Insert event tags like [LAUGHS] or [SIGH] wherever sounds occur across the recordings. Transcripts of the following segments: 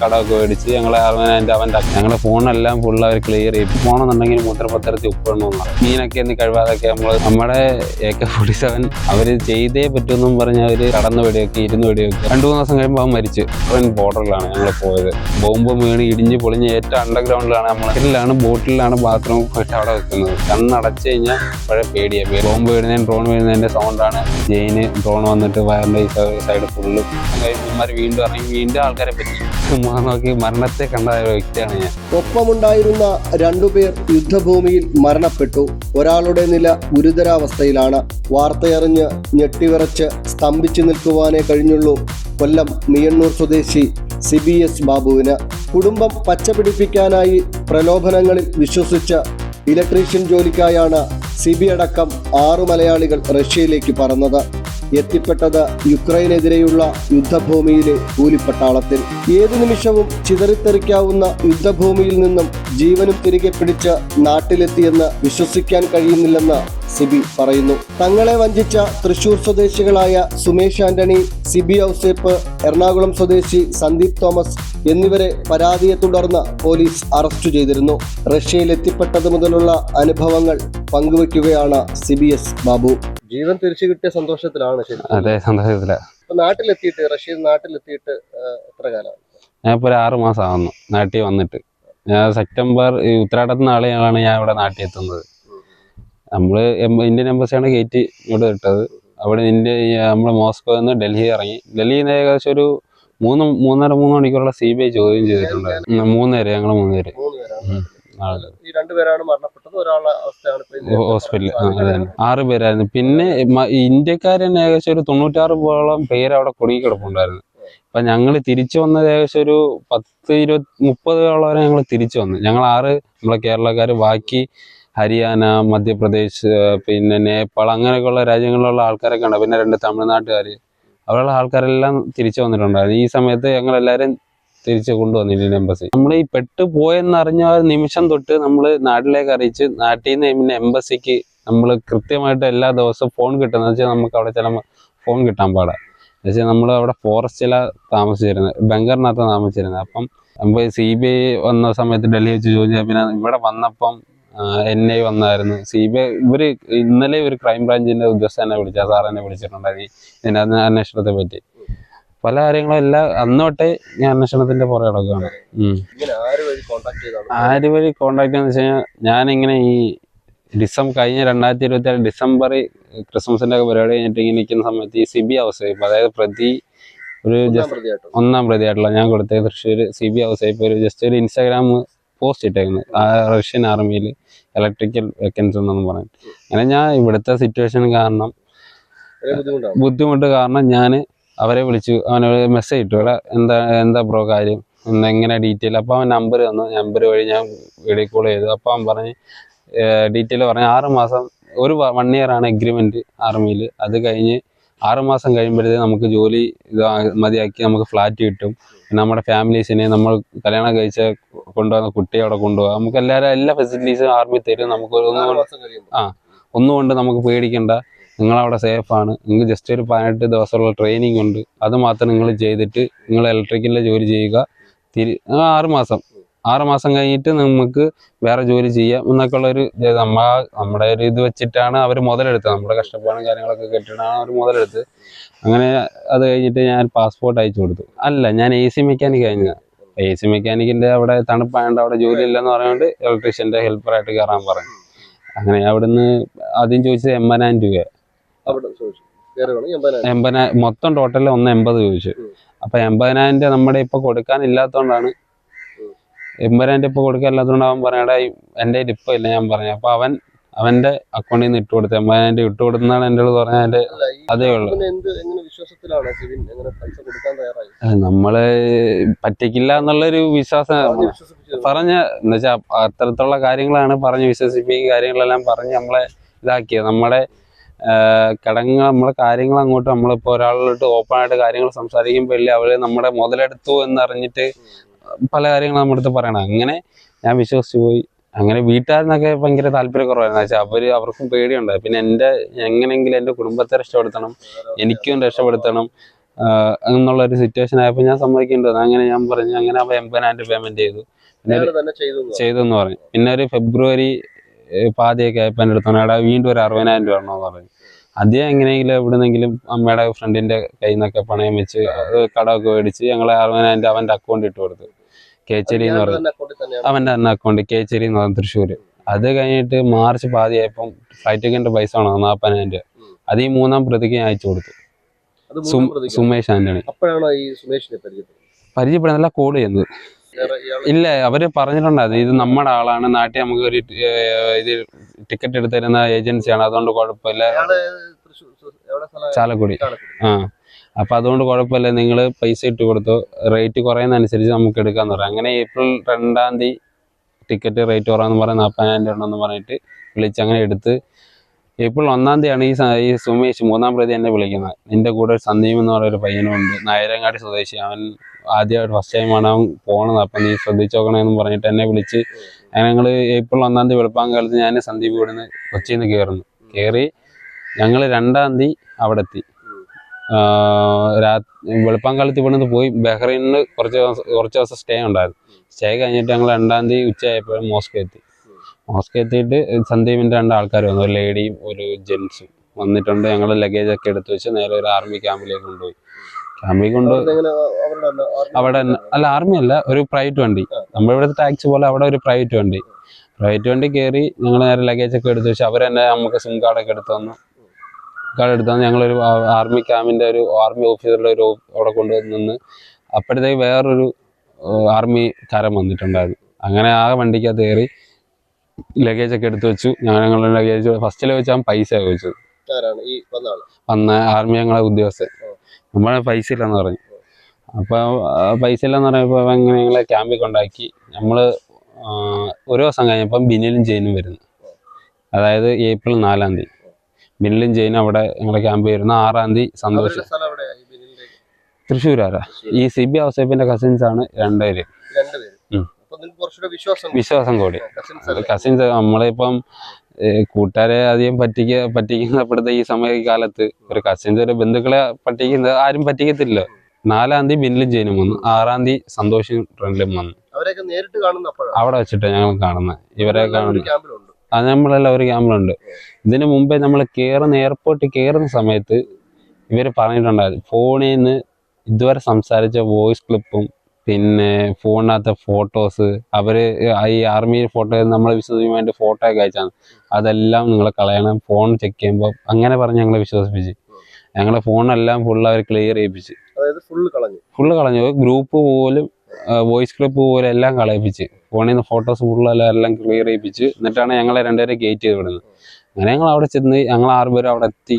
കടമൊക്കെ മേടിച്ച് ഞങ്ങളെ അവന്റെ അവന്റെ ഞങ്ങളുടെ ഫോണെല്ലാം ഫുൾ അവർ ക്ലിയർ ചെയ്യും പോകണമെന്നുണ്ടെങ്കിൽ മൂത്രപത്രത്തിൽ ഉപ്പിടണമെന്ന് മീനൊക്കെ എന്ന് കഴിവാതൊക്കെ നമ്മൾ നമ്മുടെ എ കെ ഫോർട്ടി സെവൻ അവർ ചെയ്തേ പറ്റുമെന്നും പറഞ്ഞ് അവർ കടന്നു വെടിയൊക്കെ ഇരുന്ന് വെടിയൊക്കെ രണ്ടു മൂന്ന് ദിവസം കഴിയുമ്പോൾ അവൻ മരിച്ചു. അവൻ ബോർഡറിലാണ് ഞങ്ങൾ പോയത്. ബോംബ് വീണ് ഇടിഞ്ഞ് പൊളിഞ്ഞ് ഏറ്റവും അണ്ടർഗ്രൗണ്ടിലാണ് നമ്മൾ ഇതിലാണ് ബോട്ടിലാണ് ബാത്റൂം പോയിട്ട് അവിടെ വെക്കുന്നത്. കണ്ണടച്ച് കഴിഞ്ഞാൽ പഴയ പേടിയാണ് ബോംബ് വീഴുന്നതിന് ഡ്രോൺ വീഴുന്നതിന്റെ സൗണ്ടാണ് ജെയിന് ഡ്രോൺ വന്നിട്ട് വയറിന്റെ സൈഡ് ഫുള്ള് കഴിയുമ്പോൾ വീണ്ടും ഇറങ്ങി. വീണ്ടും ആൾക്കാരെ പറ്റി. ചുമ്മാ നോക്കി മരണത്തെ കണ്ട ഒരു വ്യക്തിയാണ് ഞാൻ. ഒപ്പമുണ്ടായിരുന്ന രണ്ടുപേർ യുദ്ധഭൂമിയിൽ മരണപ്പെട്ടു. ഒരാളുടെ നില ഗുരുതരാവസ്ഥയിലാണ്. വാർത്തയറിഞ്ഞ് ഞെട്ടിവിറച്ച് സ്തംഭിച്ചു നിൽക്കുവാനേ കഴിഞ്ഞുള്ളൂ കൊല്ലം മിയണ്ണൂർ സ്വദേശി സി ബി എസ് ബാബുവിന്. കുടുംബം പച്ചപിടിപ്പിക്കാനായി പ്രലോഭനങ്ങളിൽ വിശ്വസിച്ച ഇലക്ട്രീഷ്യൻ ജോലിക്കായാണ് സിബി അടക്കം ആറു മലയാളികൾ റഷ്യയിലേക്ക് പറന്നത്. എത്തിപ്പെട്ടത് യുക്രൈനെതിരെയുള്ള യുദ്ധഭൂമിയിലെ കൂലിപ്പട്ടാളത്തിൽ. ഏതു നിമിഷവും ചിതറിത്തെറിക്കാവുന്ന യുദ്ധഭൂമിയിൽ നിന്നും ജീവനും തിരികെ പിടിച്ച് നാട്ടിലെത്തിയെന്ന് വിശ്വസിക്കാൻ കഴിയുന്നില്ലെന്ന് സിബി പറയുന്നു. തങ്ങളെ വഞ്ചിച്ച തൃശൂർ സ്വദേശികളായ സുമേഷ് ആന്റണി സിബി ഔസേപ്പ് എറണാകുളം സ്വദേശി സന്ദീപ് തോമസ് എന്നിവരെ പരാതിയെ തുടർന്ന് പോലീസ് അറസ്റ്റ് ചെയ്തിരുന്നു. റഷ്യയിൽ എത്തിപ്പെട്ടത് മുതലുള്ള അനുഭവങ്ങൾ പങ്കുവയ്ക്കുകയാണ് സിബി എസ് ബാബു. ജീവൻ തിരിച്ചു കിട്ടിയ സന്തോഷത്തിലാണ് അതെ സന്തോഷത്തിലാണ് സന്തോഷത്തില നാട്ടിലെത്തിയിട്ട് റഷ്യയിൽ നാട്ടിലെത്തിയിട്ട് എത്ര കാലമാണ് ഞാൻ ഒരു ആറ് മാസം ആവുന്നു നാട്ടിൽ വന്നിട്ട്. ഞാൻ സെപ്റ്റംബർ ഈ നാളെയാണ് ഞാൻ ഇവിടെ നാട്ടിൽ എത്തുന്നത്. നമ്മൾ ഇന്ത്യൻ എംബസിയാണ് ഗേറ്റ് ഇങ്ങോട്ട് ഇട്ടത്. അവിടെ ഇന്ത്യ നമ്മൾ മോസ്കോയിൽ നിന്ന് ഡൽഹി ഇറങ്ങി. ഡൽഹിയിൽ നിന്ന് ഏകദേശം ഒരു മൂന്ന് മൂന്നര മൂന്ന് മണിക്കൂറുള്ള സി ബി ഐ ചോദ്യം ചെയ്തിട്ടുണ്ടായിരുന്നു മൂന്നുപേര് മൂന്ന് പേര് ഞങ്ങൾ മൂന്ന് പേര്. മൂന്ന് പേരാണ്. ഉം. ആൾ. ഈ രണ്ടുപേരാണ് മരണപ്പെട്ടത്. ഒരാളുടെ അവസ്ഥയാണ് ഇപ്പൊ ഹോസ്പിറ്റലിൽ ആറ് പേരായിരുന്നു. പിന്നെ ഇന്ത്യക്കാരന് ഇന്ത്യക്കാരൻ ഏകദേശം ഒരു തൊണ്ണൂറ്റാറ് പേര് അവിടെ കുടുങ്ങി കിടപ്പുണ്ടായിരുന്നു. അപ്പൊ ഞങ്ങൾ തിരിച്ചു വന്നത് ഏകദേശം ഒരു പത്ത് ഇരുപത് മുപ്പതോളം വരെ ഞങ്ങൾ തിരിച്ചു വന്നു. ഞങ്ങൾ ആറ് നമ്മളെ കേരളക്കാർ ബാക്കി ഹരിയാന മധ്യപ്രദേശ് പിന്നെ നേപ്പാൾ അങ്ങനെയൊക്കെയുള്ള രാജ്യങ്ങളിലുള്ള ആൾക്കാരൊക്കെ ഉണ്ട്. പിന്നെ രണ്ട് തമിഴ്നാട്ടുകാർ അവരുള്ള ആൾക്കാരെല്ലാം തിരിച്ചു വന്നിട്ടുണ്ടായിരുന്നു. ഈ സമയത്ത് ഞങ്ങൾ എല്ലാവരും തിരിച്ചു കൊണ്ടുവന്നിട്ടുണ്ട് ഇന്ത്യൻ എംബസി. നമ്മൾ ഈ പെട്ട് പോയെന്നറിഞ്ഞ ആ നിമിഷം തൊട്ട് നമ്മൾ നാട്ടിലേക്ക് അറിയിച്ച് നാട്ടിൽ നിന്ന് പിന്നെ എംബസിക്ക് നമ്മൾ കൃത്യമായിട്ട് എല്ലാ ദിവസവും ഫോൺ കിട്ടുന്നത് വെച്ചാൽ നമുക്ക് അവിടെ ചില ഫോൺ കിട്ടാൻ പാടാ. വെച്ചാൽ നമ്മൾ അവിടെ ഫോറസ്റ്റിലാണ് താമസിച്ചിരുന്നത് ബംഗറിനകത്താണ് താമസിച്ചിരുന്നത്. അപ്പം നമ്മൾ സി ബി ഐ വന്ന സമയത്ത് ഡൽഹി വെച്ച് ചോദിച്ചാൽ പിന്നെ ഇവിടെ വന്നപ്പം എൻ ഐ വന്നായിരുന്നു. സി ബി ഐ ഇവർ ഇന്നലെ ഒരു ക്രൈം ബ്രാഞ്ചിന്റെ ഉദ്യോഗസ്ഥനെ വിളിച്ച സാർ എന്നെ വിളിച്ചിട്ടുണ്ടായിരുന്നു അന്ന് അന്വേഷണത്തെ പറ്റി. പല കാര്യങ്ങളും എല്ലാം അന്നോട്ടെ ഞാൻ അന്വേഷണത്തിന്റെ പുറകെ നടക്കുകയാണ് ആര് വഴി കോണ്ടാക്ട് എന്ന് വെച്ച് കഴിഞ്ഞാൽ ഞാനിങ്ങനെ ഈ ഡിസംബർ കഴിഞ്ഞ രണ്ടായിരത്തി ഇരുപത്തി ഏഴ് ഡിസംബർ ക്രിസ്മസിന്റെ ഒക്കെ പരിപാടി കഴിഞ്ഞിട്ട് ഇങ്ങനെ നിൽക്കുന്ന സമയത്ത് ഈ സി ബി ഹൗസ് വൈപ്പ് അതായത് പ്രതി ഒരു ജസ്റ്റ് ഒന്നാം പ്രതിയായിട്ടുള്ള ഞാൻ കൊടുത്ത Thrissur C B house wipe ഒരു ജസ്റ്റ് ഒരു ഇൻസ്റ്റാഗ്രാം പോസ്റ്റ് ഇട്ടേക്കുന്നത് ആ റഷ്യൻ ആർമിയിൽ ഇലക്ട്രിക്കൽ വേക്കൻസി എന്നൊന്നും പറഞ്ഞു അങ്ങനെ ഞാൻ ഇവിടുത്തെ സിറ്റുവേഷൻ കാരണം ബുദ്ധിമുട്ട് കാരണം ഞാൻ അവരെ വിളിച്ചു. അവനോട് മെസ്സേജ് ഇട്ടു. ഇവിടെ എന്താ എന്താ ബ്രോ കാര്യം? എങ്ങനെ ഡീറ്റെയിൽ അപ്പോൾ അവൻ നമ്പർ തന്നു. നമ്പർ വഴി ഞാൻ വീഡിയോ കോൾ ചെയ്തു. അപ്പോൾ അവൻ പറഞ്ഞ് ഡീറ്റെയിൽ പറഞ്ഞു ആറ് മാസം ഒരു വൺ ഇയർ ആണ് എഗ്രിമെന്റ് ആർമിയിൽ അത് കഴിഞ്ഞ് ആറ് മാസം കഴിയുമ്പോഴത്തേ നമുക്ക് ജോലി മതിയാക്കി നമുക്ക് ഫ്ലാറ്റ് കിട്ടും. പിന്നെ നമ്മുടെ ഫാമിലീസിനെ നമ്മൾ കല്യാണം കഴിച്ച കൊണ്ടുവന്ന കുട്ടിയെ അവിടെ കൊണ്ടുപോകാം. നമുക്ക് എല്ലാവരും എല്ലാ ഫെസിലിറ്റീസും ആർമി തരും. നമുക്ക് ആ ഒന്നുകൊണ്ട് നമുക്ക് പേടിക്കണ്ട. നിങ്ങളവിടെ സേഫാണ് നിങ്ങൾക്ക് ജസ്റ്റ് ഒരു പതിനെട്ട് ദിവസമുള്ള ട്രെയിനിങ് ഉണ്ട്. അത് മാത്രം നിങ്ങൾ ചെയ്തിട്ട് നിങ്ങൾ ഇലക്ട്രിക്കലിലെ ജോലി ചെയ്യുക. തിരി ആ, ആറ് മാസം ആറ് കഴിഞ്ഞിട്ട് നമുക്ക് വേറെ ജോലി ചെയ്യാം എന്നൊക്കെ ഉള്ള ഒരു നമ്മ നമ്മുടെ ഒരു ഇത് വെച്ചിട്ടാണ് അവർ മുതലെടുത്തത്. നമ്മുടെ കഷ്ടപ്പാടും കാര്യങ്ങളൊക്കെ കെട്ടിട്ടാണ് അവർ മുതലെടുത്തത്. അങ്ങനെ അത് കഴിഞ്ഞിട്ട് ഞാൻ പാസ്പോർട്ട് അയച്ചു കൊടുത്തു. അല്ല ഞാൻ എ സി മെക്കാനിക് കഴിഞ്ഞതാണ് എ സി മെക്കാനിക്കിന്റെ അവിടെ തണുപ്പായതുകൊണ്ട് അവിടെ ജോലി ഇല്ലെന്ന് പറഞ്ഞുകൊണ്ട് ഇലക്ട്രീഷ്യന്റെ ഹെൽപ്പറായിട്ട് കയറാൻ പറഞ്ഞു. അങ്ങനെ അവിടുന്ന് ആദ്യം ചോദിച്ചത് എൺപതിനായിരം രൂപ എൺപതിനായിരം. എൺപതിനാ മൊത്തം ടോട്ടൽ ഒന്ന് എൺപത് ചോദിച്ചു. അപ്പം എൺപതിനായിരം രൂപ നമ്മുടെ ഇപ്പൊ കൊടുക്കാനില്ലാത്തോണ്ടാണ് എൺപതിനായിരം രൂപ കൊടുക്കുക അല്ലാത്തതുകൊണ്ട് അവൻ പറയടാ എന്റെ കയ്യിൽ ഇപ്പൊ ഇല്ല ഞാൻ പറഞ്ഞു. അപ്പൊ അവൻ അവന്റെ അക്കൗണ്ടിൽ നിന്ന് ഇട്ട് കൊടുത്തു. രൂപ ഇട്ട് കൊടുത്തെന്നാണ് എന്റെ അടുത്ത് പറഞ്ഞ എന്റെ അതേ ഉള്ളൂ. നമ്മൾ പറ്റിക്കില്ല എന്നുള്ളൊരു വിശ്വാസം പറഞ്ഞ് വിശ്വസിപ്പിച്ചു പറഞ്ഞ എന്നുവെച്ചാ അത്തരത്തിലുള്ള കാര്യങ്ങളാണ് പറഞ്ഞ് വിശ്വസിപ്പിക്കുകയും കാര്യങ്ങളെല്ലാം പറഞ്ഞ് നമ്മളെ ഇതാക്കിയത്. നമ്മളെ കടങ്ങൾ നമ്മളെ കാര്യങ്ങൾ അങ്ങോട്ട് നമ്മളിപ്പോൾ ഒരാളോട്ട് ഓപ്പൺ ആയിട്ട് കാര്യങ്ങൾ സംസാരിക്കുമ്പോൾ ഇല്ലേ അവർ നമ്മുടെ മുതലെടുത്തു എന്നറിഞ്ഞിട്ട് പല കാര്യങ്ങളും നമ്മുടെ അടുത്ത് പറയണം. അങ്ങനെ ഞാൻ വിശ്വസിച്ച് പോയി. അങ്ങനെ വീട്ടുകാരെന്നൊക്കെ ഭയങ്കര താല്പര്യക്കുറവായിരുന്നു വെച്ചാൽ അവർ അവർക്കും പേടിയുണ്ട് പിന്നെ എന്റെ എങ്ങനെയെങ്കിലും എന്റെ കുടുംബത്തെ രക്ഷപ്പെടുത്തണം എനിക്കും രക്ഷപ്പെടുത്തണം എന്നുള്ള ഒരു സിറ്റുവേഷൻ ആയപ്പോൾ ഞാൻ സമ്മതിക്കേണ്ടത് അങ്ങനെ ഞാൻ പറഞ്ഞു അങ്ങനെ അപ്പോൾ എൺപതിനായിരം പേയ്മെന്റ് ചെയ്തു. പിന്നെ. ചെയ്തെന്ന് പറഞ്ഞു. പിന്നെ ഒരു ഫെബ്രുവരി പാതിയൊക്കെ ആയപ്പോൾ എന്റെ അടുത്ത് അവിടെ വീണ്ടും ഒരു അറുപതിനായിരം രൂപ എന്ന് പറഞ്ഞു. ആദ്യം എങ്ങനെയെങ്കിലും എവിടെന്നെങ്കിലും അമ്മയുടെ ഫ്രണ്ടിന്റെ കയ്യിൽ നിന്നൊക്കെ പണയം വെച്ച് അത് കടമൊക്കെ മേടിച്ച് ഞങ്ങൾ അറുപതിനായിരം രൂപ അവന്റെ അക്കൗണ്ട് ഇട്ട് കൊടുത്തു. കേച്ചേരി എന്ന് പറഞ്ഞു അവന്റെ തന്നെ അക്കൗണ്ട് കേച്ചേരി എന്ന് പറഞ്ഞു തൃശ്ശൂർ അത് കഴിഞ്ഞിട്ട് മാർച്ച് പാതിയായപ്പം ഫ്ലൈറ്റ് ടിക്കറ്റിന്റെ പൈസ വേണം നാൽപ്പതിനായിരം രൂപ. അത് ഈ മൂന്നാം പ്രതിക്ക് ഞാൻ അയച്ചു കൊടുത്തു. സുമേഷ് ആന്റണി. പരിചയപ്പെടുന്നില്ല കോൾ ചെയ്യുന്നത്. ഇല്ല അവർ പറഞ്ഞിട്ടുണ്ടായിരുന്നു ഇത് നമ്മുടെ ആളാണ്. നാട്ടിൽ നമുക്ക് ഒരു ഇത് ടിക്കറ്റ് എടുത്തു തരുന്ന ഏജൻസിയാണ് അതുകൊണ്ട് കുഴപ്പമില്ല. ചാലക്കുടി. ആ. അപ്പൊ അതുകൊണ്ട് കുഴപ്പമില്ല. നിങ്ങൾ പൈസ ഇട്ട് കൊടുത്തു. റേറ്റ് കുറയുന്നതനുസരിച്ച് നമുക്ക് എടുക്കാന്ന് പറയാം. അങ്ങനെ ഏപ്രിൽ രണ്ടാം തീയതി ടിക്കറ്റ് റേറ്റ് കുറവെന്ന് പറഞ്ഞ് നാൽപ്പതിനായിരം രൂപ എന്ന് പറഞ്ഞിട്ട് വിളിച്ച് അങ്ങനെ എടുത്ത് ഏപ്രിൽ ഒന്നാം തീയതിയാണ് ഈ ഈ സുമേഷ് മൂന്നാം പ്രതി എന്നെ വിളിക്കുന്നത്. നിന്റെ കൂടെ ഒരു സന്ദീപ് എന്ന് പറയുന്ന ഒരു പയ്യനുണ്ട്. നായരങ്ങാടി സ്വദേശി അവൻ ആദ്യമായിട്ട് ഫസ്റ്റ് ടൈമാണ് അവൻ പോണത്. അപ്പം നീ ശ്രദ്ധിച്ച് നോക്കണമെന്ന് പറഞ്ഞിട്ട് എന്നെ വിളിച്ച് ഞങ്ങൾ ഏപ്രിൽ ഒന്നാം തീയതി വെളുപ്പാൻ കാലത്ത് ഞാൻ സന്ദീപ് ഇവിടുന്ന് കൊച്ചിയിൽ നിന്ന് കയറുന്നു കയറി ഞങ്ങൾ രണ്ടാം തീയതി അവിടെ എത്തി രാ വെളുപ്പാങ്കാലത്ത് നിന്ന് പോയി ബഹ്റൈനിൽ കുറച്ച് ദിവസം കുറച്ച് ദിവസം സ്റ്റേ ഉണ്ടായിരുന്നു. സ്റ്റേ കഴിഞ്ഞിട്ട് ഞങ്ങൾ രണ്ടാം തീയതി ഉച്ചയായപ്പോഴും മോസ്കോ എത്തി. മോസ്കോ എത്തിയിട്ട് സന്ദീപിന്റെ രണ്ട് ആൾക്കാർ വന്നു. ഒരു ലേഡിയും ഒരു ജെൻസും വന്നിട്ടുണ്ട്. ഞങ്ങൾ ലഗേജ് ഒക്കെ എടുത്തു വെച്ച് നേരെ ഒരു ആർമി ക്യാമ്പിലേക്ക് കൊണ്ടുപോയി. ക്യാമ്പിൽ കൊണ്ട് അവിടെ അല്ല ആർമി അല്ല ഒരു പ്രൈവറ്റ് വണ്ടി. നമ്മൾ ഇവിടുത്തെ ടാക്സി പോലെ അവിടെ ഒരു പ്രൈവറ്റ് വണ്ടി. പ്രൈവറ്റ് വണ്ടി കയറി ഞങ്ങൾ നേരെ ലഗേജ് ഒക്കെ എടുത്തു വെച്ച് അവർ തന്നെ നമുക്ക് സിം കാർഡൊക്കെ എടുത്തു തന്നു. കാർഡ് എടുത്താൽ ഞങ്ങൾ ഞങ്ങളൊരു ആർമി ക്യാമ്പിന്റെ ഒരു ആർമി ഓഫീസറുടെ ഒരു അവിടെ കൊണ്ടുവന്ന് നിന്ന് അപ്പോഴത്തേക്ക് വേറൊരു ആർമി കാരൻ വന്നിട്ടുണ്ടായിരുന്നു. അങ്ങനെ ആ വണ്ടിക്കകത്ത് കയറി ലഗേജ് ഒക്കെ എടുത്തു വെച്ചു. ഞങ്ങൾ ഞങ്ങളുടെ ലഗേജ് ഫസ്റ്റിൽ വെച്ചാൽ പൈസ ചോദിച്ചത്. വന്ന ആർമി ഞങ്ങളെ ഉദ്യോഗസ്ഥൻ. നമ്മളെ പൈസ ഇല്ലെന്ന് പറഞ്ഞു. അപ്പോൾ പൈസ ഇല്ലെന്ന് പറഞ്ഞപ്പോൾ അങ്ങനെ ഞങ്ങളെ ക്യാമ്പിൽ കൊണ്ടാക്കി. നമ്മൾ ഒരു ദിവസം കഴിഞ്ഞപ്പം ബിനിലും ജെയിനും വരുന്നു. അതായത് ഏപ്രിൽ നാലാം തീയതി. ബിനിലും ജെയിൻ അവിടെ ഞങ്ങളെ ക്യാമ്പ് വരുന്ന ആറാം തീയതി സന്തോഷം. തൃശ്ശൂരാരാ. ഈ സി ബി ഔസേപ്പിന്റെ കസിൻസ് ആണ് രണ്ടുപേര്. വിശ്വാസം കൂടി. കസിൻസ് നമ്മളിപ്പം കൂട്ടുകാരെ അധികം പറ്റിക്ക പറ്റിക്കുന്നപ്പെടുത്ത ഈ സമയ കാലത്ത് ഒരു കസിൻസ് ഒരു ബന്ധുക്കളെ പറ്റിക്കുന്നത് ആരും പറ്റിക്കത്തില്ല. നാലാം തീയതി ബിന്നിലും ജെയിനും വന്നു. ആറാം തീയതി സന്തോഷം ട്രെൻഡിലും വന്നു. അവരെയൊക്കെ നേരിട്ട് കാണുന്ന അവിടെ വെച്ചിട്ട് ഞങ്ങൾ കാണുന്നത് ഇവരെ കാണുന്നു. അത് നമ്മളെല്ലാം ഒരു ഉണ്ട് ഇതിന് മുമ്പേ നമ്മൾ കയറുന്ന എയർപോർട്ടിൽ കയറുന്ന സമയത്ത് ഇവർ പറഞ്ഞിട്ടുണ്ടായിരുന്നു ഫോണിൽ നിന്ന് ഇതുവരെ സംസാരിച്ച വോയിസ് ക്ലിപ്പും പിന്നെ ഫോണിനകത്തെ ഫോട്ടോസ് അവർ ഈ ആർമി ഫോട്ടോ നമ്മളെ വിശ്വസിക്കാൻ ഫോട്ടോ ഒക്കെ അയച്ചാണ്. അതെല്ലാം നിങ്ങൾ കളയണം ഫോൺ ചെക്ക് ചെയ്യുമ്പോൾ അങ്ങനെ പറഞ്ഞ് ഞങ്ങളെ വിശ്വസിപ്പിച്ച്. ഞങ്ങളുടെ ഫോണെല്ലാം ഫുൾ അവർ ക്ലിയർ ചെയ്യിപ്പിച്ച്. അതായത് ഫുള്ള് കളഞ്ഞു. ഫുള്ള് കളഞ്ഞു. ഗ്രൂപ്പ് പോലും വോയിസ് ക്ലിപ്പ് പോലെ എല്ലാം കളയിപ്പിച്ച് ഫോണിൽ നിന്ന് ഫോട്ടോസ് കൂടുതലെല്ലാം എല്ലാം ക്ലിയർ ചെയ്യിപ്പിച്ച് എന്നിട്ടാണ് ഞങ്ങളെ രണ്ടുപേരെ ഗേറ്റ് ചെയ്ത് വിടുന്നത്. അങ്ങനെ ഞങ്ങൾ അവിടെ ചെന്ന് ഞങ്ങൾ ആറുപേരും അവിടെ എത്തി.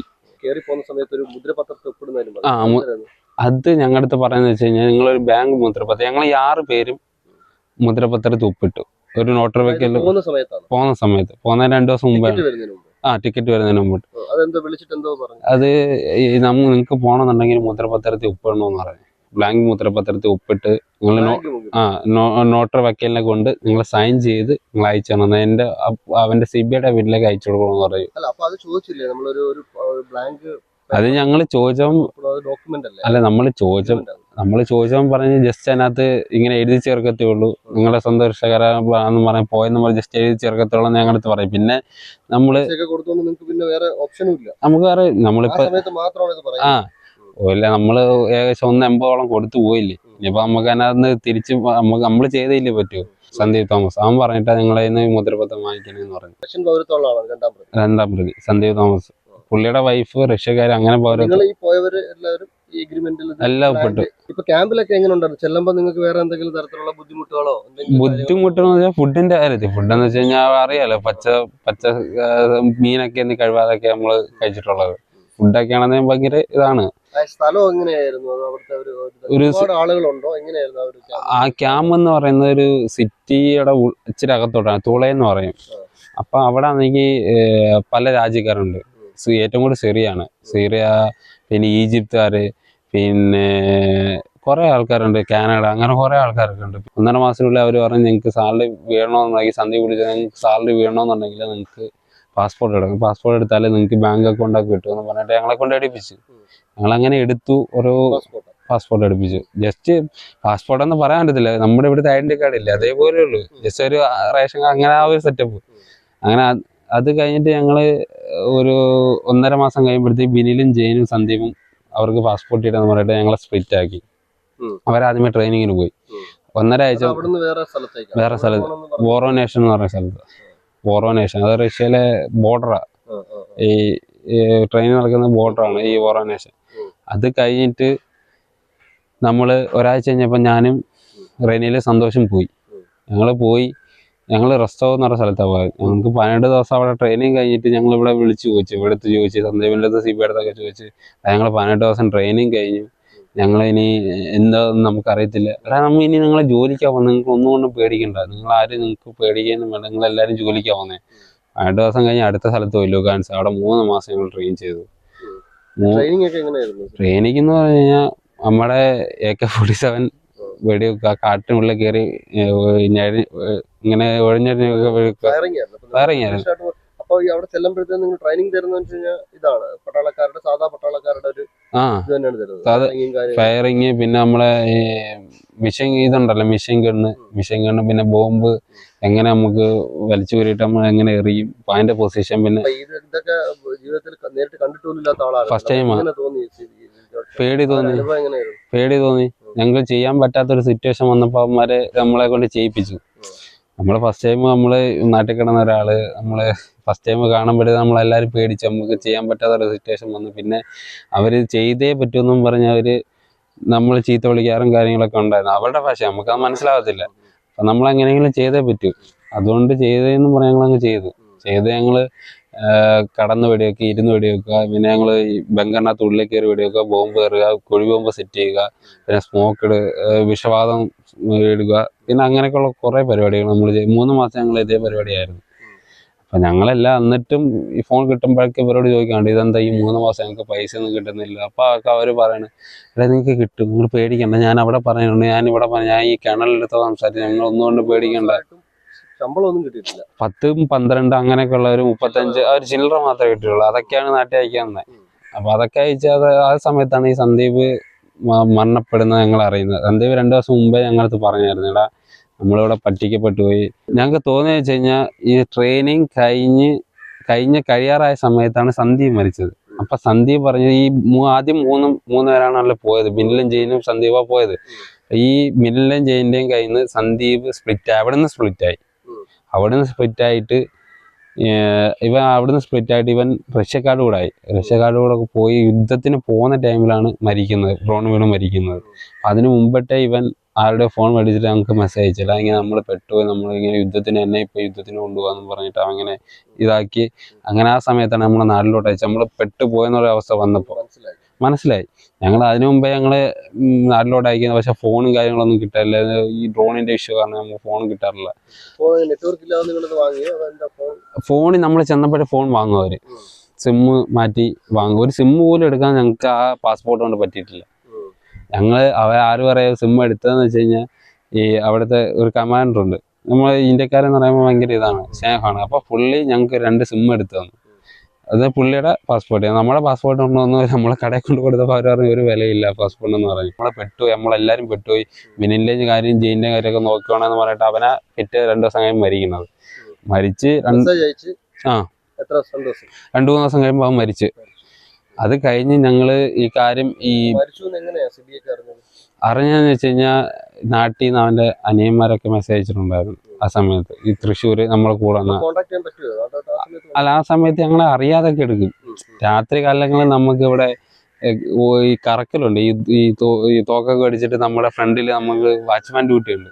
ആ, അത് ഞങ്ങളുടെ അടുത്ത് പറയുന്നത് വെച്ച് കഴിഞ്ഞാൽ നിങ്ങളൊരു ബാങ്ക് മുദ്രപത്രം ഞങ്ങൾ ഈ ആറ് പേരും മുദ്രപത്രത്തിൽ ഒപ്പിട്ടു ഒരു നോട്ടർ വെക്കൽ പോകുന്ന സമയത്ത്. പോകുന്ന രണ്ടു ദിവസം മുമ്പേ ടിക്കറ്റ് വരുന്നതിന് മുമ്പ്. ആ ടിക്കറ്റ് വരുന്നതിന് മുമ്പ്. അത് നിങ്ങൾക്ക് പോകണമെന്നുണ്ടെങ്കിൽ മുദ്രപത്രത്തിൽ ഒപ്പിടണമെന്ന് പറഞ്ഞു. ബ്ലാങ്ക് മൂത്രപത്രത്തിൽ ഒപ്പിട്ട് നിങ്ങൾ ആ നോട്ടറി വക്കീലിനെ കൊണ്ട് നിങ്ങൾ സൈൻ ചെയ്ത് നിങ്ങൾ അയച്ചു തരണം. എന്റെ അവന്റെ സി ബി ഐയുടെ വീട്ടിലേക്ക് അയച്ചു കൊടുക്കണമെന്ന് പറയും. അത് ഞങ്ങൾ ഡോക്യുമെന്റ് അല്ലേ? നമ്മൾ ചോദിച്ച Document ആണ്. നമ്മൾ ചോദിച്ചപ്പം പറഞ്ഞ് ജസ്റ്റ് അതിനകത്ത് ഇങ്ങനെ എഴുതി ചേർക്കത്തേ ഉള്ളൂ. നിങ്ങളുടെ സ്വന്തം രക്ഷകരാന്ന് പറഞ്ഞ് പോയെന്ന് പറഞ്ഞ് ജസ്റ്റ് എഴുതി ചേർക്കത്തുള്ളൂ എന്ന് ഞങ്ങളടുത്ത് പറയും. പിന്നെ നമ്മൾ നമുക്ക് വേറെ നമ്മളിപ്പോ ആ പറയുന്നത് നമ്മൾ ഏകദേശം ഒന്ന് എൺപതോളം കൊടുത്തു പോയില്ലേ? ഇനിയിപ്പോ നമുക്ക് അതിനകത്ത് തിരിച്ച് നമുക്ക് നമ്മൾ ചെയ്തില്ലേ പറ്റൂ? സന്ദീപ് തോമസ്. അവൻ പറഞ്ഞിട്ടാ നിങ്ങളെ മുദ്രപത്രം വാങ്ങിക്കണെന്ന് പറഞ്ഞു രണ്ടാം പ്രതി. സന്ദീപ് തോമസ്. പുള്ളിയുടെ വൈഫ് റഷ്യക്കാർ അങ്ങനെ എല്ലാം ഇപ്പൊ ക്യാമ്പിലൊക്കെ ചെല്ലുമ്പോ നിങ്ങൾക്ക് വേറെ എന്തെങ്കിലും തരത്തിലുള്ള ബുദ്ധിമുട്ടുകളോ? ബുദ്ധിമുട്ടെന്ന് വെച്ചാൽ ഫുഡിന്റെ കാര്യത്തിൽ. എന്ന് വെച്ച് കഴിഞ്ഞാൽ അറിയാലോ പച്ച പച്ച മീനൊക്കെ കഴിവാതൊക്കെ നമ്മൾ കഴിച്ചിട്ടുള്ളത്. ഫുഡൊക്കെ ആണെങ്കിൽ ഭയങ്കര ഇതാണ്. സ്ഥലം എങ്ങനെയായിരുന്നു? അവിടുത്തെ ഒരു ആളുകളുണ്ടോ? എങ്ങനെയായിരുന്നു ആ ക്യാമ്പ്? എന്ന് പറയുന്ന ഒരു സിറ്റിയുടെ ഇച്ചിരി അകത്തോട്ടാണ് തുളയെന്ന് പറയും. അപ്പൊ അവിടെ ആണെങ്കിൽ പല രാജ്യക്കാരുണ്ട്. ഏറ്റവും കൂടുതൽ സിറിയാണ്. സിറിയ പിന്നെ ഈജിപ്തുകാര് പിന്നെ കുറെ ആൾക്കാരുണ്ട് കാനഡ അങ്ങനെ കുറെ ആൾക്കാരൊക്കെ ഉണ്ട്. ഒന്നര മാസത്തിനുള്ളിൽ അവർ പറഞ്ഞു നിങ്ങൾക്ക് സാലറി വീഴണമെന്നുണ്ടെങ്കിൽ സന്ധി വിളിച്ചാൽ നിങ്ങൾക്ക് സാലറി വീഴണമെന്നുണ്ടെങ്കിൽ നിങ്ങൾക്ക് പാസ്പോർട്ട് എടുക്കും. പാസ്പോർട്ട് എടുത്താലേ നിങ്ങൾക്ക് ബാങ്ക് അക്കൗണ്ട് ഒക്കെ കിട്ടുമെന്ന് പറഞ്ഞിട്ട് ഞങ്ങളെ കൊണ്ട് എടുപ്പിച്ചു ഞങ്ങൾ അങ്ങനെ എടുത്തു ഒരു പാസ്പോർട്ട്. എടുപ്പിച്ചു. ജസ്റ്റ് പാസ്പോർട്ട് എന്ന് പറയാൻ പറ്റത്തില്ല. നമ്മുടെ ഇവിടുത്തെ ഐഡന്റി കാർഡ് ഇല്ല? അതേപോലെ ഉള്ളൂ. ജസ്റ്റ് ഒരു റേഷൻ കാർഡ് അങ്ങനെ ആ ഒരു സെറ്റപ്പ് അങ്ങനെ അത് കഴിഞ്ഞിട്ട് ഞങ്ങൾ ഒരു ഒന്നര മാസം കഴിയുമ്പോഴത്തേക്ക് ബിനിലും ജെയിനും സന്ദീപും അവർക്ക് പാസ്പോർട്ട് ഇടാന്ന് പറഞ്ഞിട്ട് ഞങ്ങളെ സ്പ്ലിറ്റ് ആക്കി. അവരാദ്യമേ ട്രെയിനിങ്ങിന് പോയി. ഒന്നര ആഴ്ച വേറെ സ്ഥലത്ത് വേറെ സ്ഥലത്ത്. വോറോനേഷൻ എന്ന് പറഞ്ഞ സ്ഥലത്ത്. വോറോനേഷൻ. അത് റഷ്യയിലെ ബോർഡറാ. ഈ ട്രെയിൻ നടക്കുന്ന ബോർഡറാണ് ഈ വോറോനേഷൻ. അത് കഴിഞ്ഞിട്ട് നമ്മൾ ഒരാഴ്ച കഴിഞ്ഞപ്പോൾ ഞാനും റെനിയിലെ സന്തോഷം പോയി. ഞങ്ങൾ പോയി. ഞങ്ങൾ റെസ്റ്റോ എന്ന് പറഞ്ഞ സ്ഥലത്താണ് പോയത്. ഞങ്ങൾക്ക് പതിനെട്ട് ദിവസം അവിടെ ട്രെയിനിങ് കഴിഞ്ഞിട്ട് ഞങ്ങൾ ഇവിടെ വിളിച്ച് ചോദിച്ചു. ഇവിടുത്തെ ചോദിച്ചു സന്ദീപിന്റെ അടുത്ത് സി ബി അടുത്തൊക്കെ ചോദിച്ച് ഞങ്ങൾ പതിനെട്ട് ദിവസം ട്രെയിനിങ് കഴിഞ്ഞു. ഞങ്ങൾ ഇനി എന്താന്ന് നമുക്ക് അറിയത്തില്ല എടാ നമ്മൾ ഇനി നിങ്ങളെ ജോലിക്കാ വന്നത് നിങ്ങൾക്ക് ഒന്നും കൊണ്ടും പേടിക്കണ്ട. നിങ്ങൾ ആരും നിങ്ങൾക്ക് പേടിക്കാനും വേണ്ട. നിങ്ങൾ എല്ലാവരും ജോലിക്കാ വന്നേ. പതിനെട്ട് ദിവസം കഴിഞ്ഞ് അടുത്ത സ്ഥലത്ത് പോയി. ലുഗാൻസ്. അവിടെ മൂന്ന് മാസം ഞങ്ങൾ ട്രെയിൻ ചെയ്തു. ട്രെയിനിങ് എന്ന് പറഞ്ഞു കഴിഞ്ഞാൽ നമ്മുടെ എ കെ ഫോർട്ടി സെവൻ വെടി കാട്ടിനുള്ളിൽ കയറി ഇങ്ങനെ വെടിവെക്കുക ഫയറിംഗ് ആയിരുന്നു. അപ്പൊ Firing ആയിരുന്നു. തീർച്ചയായിട്ടും അപ്പൊ ഈ അവിടെ ചെല്ലുമ്പോഴത്തേക്കും നിങ്ങൾ ട്രെയിനിങ് കഴിഞ്ഞാൽ ഇതാണ്. പട്ടാളക്കാരുടെ സാധാ പട്ടാളക്കാരുടെ ഒരു ആ. ഫയറിങ് പിന്നെ നമ്മളെ ഈ മിഷൻ ഇതുണ്ടല്ലോ മിഷൻ ഗണ്ണ് മിഷൻ ഗണ്ണ് പിന്നെ ബോംബ് എങ്ങനെ നമുക്ക് വലിച്ചു കൂരിയിട്ട് നമ്മൾ എങ്ങനെ എറിയും അതിന്റെ പൊസിഷൻ പിന്നെ ഫസ്റ്റ് ടൈം പേടി തോന്നി. പേടി തോന്നി. ഞങ്ങൾ ചെയ്യാൻ പറ്റാത്തൊരു സിറ്റുവേഷൻ വന്നപ്പോൾ അവന്മാരെ നമ്മളെ കൊണ്ട് ചെയ്യിപ്പിച്ചു. നമ്മൾ ഫസ്റ്റ് ടൈം നമ്മൾ നാട്ടിൽ കിടന്ന ഒരാൾ നമ്മൾ ഫസ്റ്റ് ടൈം കാണുമ്പോഴേ നമ്മളെല്ലാവരും പേടിച്ച് നമുക്ക് ചെയ്യാൻ പറ്റാത്ത ഒരു സിറ്റുവേഷൻ വന്നു. പിന്നെ അവർ ചെയ്തേ പറ്റുമെന്നും പറഞ്ഞ് അവർ നമ്മൾ ചീത്ത വിളിക്കാറും കാര്യങ്ങളൊക്കെ ഉണ്ടായിരുന്നു. അവരുടെ ഭാഷ നമുക്ക് അത് മനസ്സിലാവത്തില്ല. അപ്പം നമ്മൾ എങ്ങനെയെങ്കിലും ചെയ്തേ പറ്റൂ. അതുകൊണ്ട് ചെയ്തതെന്ന് പറഞ്ഞ് ഞങ്ങളങ്ങ് ചെയ്തു. ചെയ്ത് ഞങ്ങൾ കടന്ന് വെടിവെക്കുക ഇരുന്ന് വെടിവെക്കുക. പിന്നെ ഞങ്ങൾ ബംഗറിനകത്ത് ഉള്ളിൽ കയറി വെടിവെക്കുക ബോംബ് കയറുക കുഴി ബോംബ് സെറ്റ് ചെയ്യുക പിന്നെ സ്മോക്ക് ഇട് വിഷവാദം ഇടുക. പിന്നെ അങ്ങനെയൊക്കെയുള്ള കുറേ പരിപാടികൾ നമ്മൾ ചെയ്യും മൂന്ന് മാസം ഞങ്ങൾ ഇതേ പരിപാടിയായിരുന്നു. അപ്പം ഞങ്ങളെല്ലാം എന്നിട്ടും ഈ ഫോൺ കിട്ടുമ്പോഴേക്കും ഇവരോട് ചോദിക്കാണ്ട് ഇതെന്താ ഈ മൂന്ന് മാസം ഞങ്ങൾക്ക് പൈസ ഒന്നും കിട്ടുന്നില്ല? അപ്പോൾ അതൊക്കെ അവർ പറയണത് എടാ നിങ്ങൾക്ക് കിട്ടും നിങ്ങൾ പേടിക്കണ്ട ഞാൻ അവിടെ പറയുന്നുണ്ട് ഞാൻ ഇവിടെ പറഞ്ഞു ഞാൻ ഈ കിണറിലെടുത്ത് സംസാരിച്ചു ഞങ്ങൾ ഒന്നുകൊണ്ട് പേടിക്കണ്ട. ശമ്പളമൊന്നും കിട്ടിയിട്ടില്ല. പത്തും പന്ത്രണ്ട് അങ്ങനെയൊക്കെയുള്ള ഒരു മുപ്പത്തഞ്ച് ആ ഒരു ചില്ലറ മാത്രമേ കിട്ടുള്ളൂ അതൊക്കെയാണ് നാട്ടിൽ അയക്കുന്നത് അപ്പോൾ അതൊക്കെ അയച്ചാൽ ആ സമയത്താണ് ഈ സന്ദീപ് മരണപ്പെടുന്നത് ഞങ്ങൾ അറിയുന്നത്. സന്ദീപ് രണ്ടു ദിവസം മുമ്പേ ഞങ്ങളടുത്ത് പറഞ്ഞായിരുന്നു എടാ നമ്മളിവിടെ പറ്റിക്കപ്പെട്ടു പോയി. ഞങ്ങൾക്ക് തോന്നിയെന്ന് വെച്ച് കഴിഞ്ഞാൽ ഈ ട്രെയിനിങ് കഴിഞ്ഞ് കഴിഞ്ഞ കഴിയാറായ സമയത്താണ് സന്ദീപ് മരിച്ചത്. അപ്പൊ സന്ദീപ് പറഞ്ഞു ഈ ആദ്യം മൂന്നും മൂന്ന് പേരാണല്ലോ പോയത്. മിന്നലും ജെയിനും സന്ദീപാ പോയത്. ഈ മിന്നലും കയ്യിൽ നിന്ന് സന്ദീപ് സ്പ്ലിറ്റ് ആയി. അവിടെ നിന്ന് സ്പ്ലിറ്റ് ആയി. അവിടെ നിന്ന് സ്പ്ലിറ്റ് ആയിട്ട് ഇവൻ അവിടെ നിന്ന് സ്പ്ലിറ്റ് ആയിട്ട് ഇവൻ റഷ്യക്കാട് കൂടെ ആയി. റഷ്യക്കാട് കൂടെ പോയി യുദ്ധത്തിന് പോകുന്ന ടൈമിലാണ് മരിക്കുന്നത്. ബ്രോൺ വീണ് മരിക്കുന്നത്. അതിനു മുമ്പത്തെ ഇവൻ ആരുടെ ഫോൺ മേടിച്ചിട്ട് നമുക്ക് മെസ്സേജ് അയച്ചില്ല. ഇങ്ങനെ നമ്മൾ പെട്ടുപോയി നമ്മൾ ഇങ്ങനെ യുദ്ധത്തിന് എന്നെ ഇപ്പൊ യുദ്ധത്തിന് കൊണ്ടുപോകാന്ന് പറഞ്ഞിട്ട് അങ്ങനെ ഇതാക്കി. അങ്ങനെ ആ സമയത്താണ് നമ്മളെ നാട്ടിലോട്ട് അയച്ചത്. നമ്മൾ പെട്ടുപോയെന്നൊരു അവസ്ഥ വന്നപ്പോൾ മനസ്സിലായി. ഞങ്ങൾ അതിനു മുമ്പേ ഞങ്ങൾ ഉം നാട്ടിലോട്ട് അയക്കുന്നത് പക്ഷെ ഫോണും കാര്യങ്ങളൊന്നും കിട്ടാറില്ല. ഈ ഡ്രോണിന്റെ ഇഷ്യൂ കാരണം നമുക്ക് ഫോൺ കിട്ടാറില്ല. ഫോണിൽ നമ്മൾ ചെന്നപ്പോഴേ ഫോൺ വാങ്ങും അവർ. സിമ്മ് മാറ്റി വാങ്ങും. ഒരു സിമ്മ് പോലും എടുക്കാൻ ഞങ്ങൾക്ക് ആ പാസ്പോർട്ട് കൊണ്ട് പറ്റിയിട്ടില്ല. ഞങ്ങൾ ആര് പറയാ സിം എടുത്തതെന്ന് വെച്ച് കഴിഞ്ഞാൽ ഈ അവിടുത്തെ ഒരു കമാൻഡർ ഉണ്ട്. നമ്മൾ ഇന്ത്യക്കാരെന്ന് പറയുമ്പോൾ ഭയങ്കര ഇതാണ് സ്നേഹമാണ്. അപ്പോൾ പുള്ളി ഞങ്ങൾക്ക് രണ്ട് സിം എടുത്തു തന്നു. അത് പുള്ളിയുടെ പാസ്പോർട്ട് നമ്മുടെ പാസ്പോർട്ട് കൊണ്ടുവന്ന് നമ്മളെ കടയിൽ കൊണ്ട് കൊടുത്തപ്പോൾ അവർ പറഞ്ഞു ഒരു വിലയില്ല പാസ്പോർട്ട് എന്ന് പറഞ്ഞു. നമ്മളെ പെട്ടുപോയി നമ്മളെല്ലാവരും പെട്ടുപോയി. മിനിന്റെ കാര്യം ജെയിന്റെ കാര്യമൊക്കെ നോക്കുകയാണെന്ന് പറഞ്ഞിട്ട് അവനെ പിറ്റേ രണ്ട് ദിവസം കഴിയുമ്പോൾ മരിക്കുന്നത്. മരിച്ച് രണ്ട് ആ. രണ്ടു മൂന്ന് ദിവസം കഴിയുമ്പോൾ അവൻ മരിച്ച്. അത് കഴിഞ്ഞ് ഞങ്ങൾ ഈ കാര്യം ഈ അറിഞ്ഞെന്ന് വെച്ച് കഴിഞ്ഞാൽ നാട്ടിൽ നിന്ന് അവന്റെ അനിയന്മാരൊക്കെ മെസ്സേജ് അയച്ചിട്ടുണ്ടായിരുന്നു ആ സമയത്ത്. ഈ തൃശ്ശൂർ നമ്മളെ കൂടെ അല്ല ആ സമയത്ത് ഞങ്ങളെ അറിയാതൊക്കെ എടുക്കും. രാത്രി കാലങ്ങളിൽ നമുക്ക് ഇവിടെ ഈ കറക്കലുണ്ട്. ഈ ഈ തോക്കൊക്കെ അടിച്ചിട്ട് നമ്മുടെ ഫ്രണ്ടിൽ നമുക്ക് വാച്ച്മാൻ ഡ്യൂട്ടി ഉണ്ട്.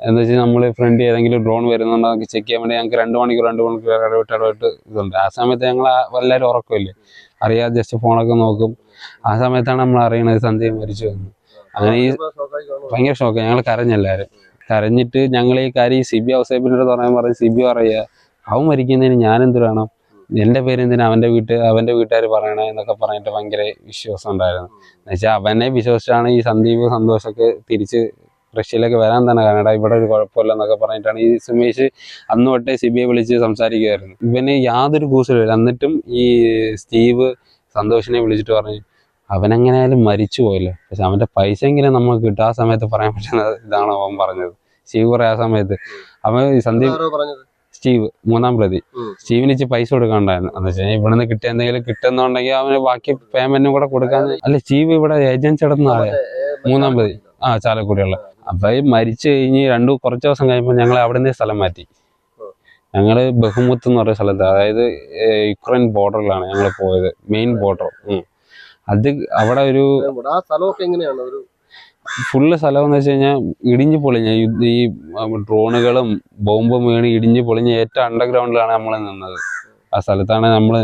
എന്ന് വെച്ചാൽ നമ്മൾ ഫ്രണ്ട് ഏതെങ്കിലും ഡ്രോൺ വരുന്നുണ്ടോ നമുക്ക് ചെക്ക് ചെയ്യാൻ വേണ്ടി ഞങ്ങൾക്ക് രണ്ട് മണിക്കൂർ രണ്ട് മണിക്കൂർ ഇടവിട്ട് ഇടവിട്ട് ഇതുണ്ട്. ആ സമയത്ത് ഞങ്ങൾ എല്ലാവരും ഉറക്കമില്ലേ? അറിയാതെ ജസ്റ്റ് ഫോണൊക്കെ നോക്കും. ആ സമയത്താണ് നമ്മൾ അറിയണത് സന്ധ്യ മരിച്ചു എന്ന്. അങ്ങനെ ഈ ഭയങ്കര ഷോക്ക് ഞങ്ങൾ കരഞ്ഞെല്ലാവരും കരഞ്ഞിട്ട് ഞങ്ങൾ ഈ കാര്യം ഈ സി സിബി ഔസേബിനോട് പറയാൻ പറഞ്ഞ് സിബി പറയുക അവൻ മരിക്കുന്നതിന് ഞാൻ എന്ത് വേണം? എന്റെ പേര് എന്തിനാ അവന്റെ വീട്ട് അവന്റെ വീട്ടുകാർ പറയണേ? എന്നൊക്കെ പറഞ്ഞിട്ട് ഭയങ്കര വിശ്വാസം ഉണ്ടായിരുന്നു. എന്നുവെച്ചാൽ അവനെ വിശ്വസിച്ചാണ് ഈ സന്ദീപ് സന്തോഷമൊക്കെ തിരിച്ച് റഷ്യയിലേക്ക് വരാൻ തന്നെ കാരണം ഇവിടെ ഒരു കുഴപ്പമില്ല എന്നൊക്കെ പറഞ്ഞിട്ടാണ് ഈ സുമേഷ് അന്ന് തൊട്ടേ സി ബി ഐ വിളിച്ച് സംസാരിക്കുമായിരുന്നു ഇവന് യാതൊരു കൂസലുമില്ല എന്നിട്ടും ഈ സ്റ്റീവ് സന്തോഷിനെ വിളിച്ചിട്ട് പറഞ്ഞു അവനെങ്ങനെയായാലും മരിച്ചു പോയല്ലോ. പക്ഷെ അവന്റെ പൈസ എങ്കിലും നമുക്ക് കിട്ടും ആ സമയത്ത് പറയാൻ പറ്റുന്ന ഇതാണ് അവൻ പറഞ്ഞത്. സ്റ്റീവ് പറയാ ആ സമയത്ത്. അവൻ സന്ദീപ് സ്റ്റീവ് മൂന്നാം പ്രതി. സ്റ്റീവിന് ഇച്ചിരി പൈസ കൊടുക്കാണ്ടായിരുന്നു എന്ന് വെച്ചാൽ ഇവിടുന്ന് കിട്ടിയ എന്തെങ്കിലും കിട്ടുന്നുണ്ടെങ്കിൽ അവന് ബാക്കി പേയ്മെന്റും കൂടെ കൊടുക്കാൻ അല്ല സ്റ്റീവ് ഇവിടെ ഏജൻസി ആളെ. മൂന്നാം പ്രതി. ആ ചാലക്കുടിയുള്ള. അപ്പൊ ഈ മരിച്ചു കഴിഞ്ഞ് രണ്ടു കുറച്ച് ദിവസം കഴിയുമ്പോൾ ഞങ്ങൾ അവിടെ നിന്ന് സ്ഥലം മാറ്റി. ഞങ്ങൾ ബഹുമുത്ത് എന്ന് പറയുന്ന സ്ഥലത്ത് അതായത് യുക്രൈൻ ബോർഡറിലാണ് ഞങ്ങൾ പോയത് മെയിൻ ബോർഡർ അത് അവിടെ ഒരു ഫുള്ള് സ്ഥലം എന്ന് വെച്ച് കഴിഞ്ഞാൽ ഇടിഞ്ഞു പൊളിഞ്ഞ ഈ ഡ്രോണുകളും ബോംബും വീണ് ഇടിഞ്ഞു പൊളിഞ്ഞ ഏറ്റവും അണ്ടർഗ്രൗണ്ടിലാണ് നമ്മൾ നിന്നത്. ആ സ്ഥലത്താണ് നമ്മൾ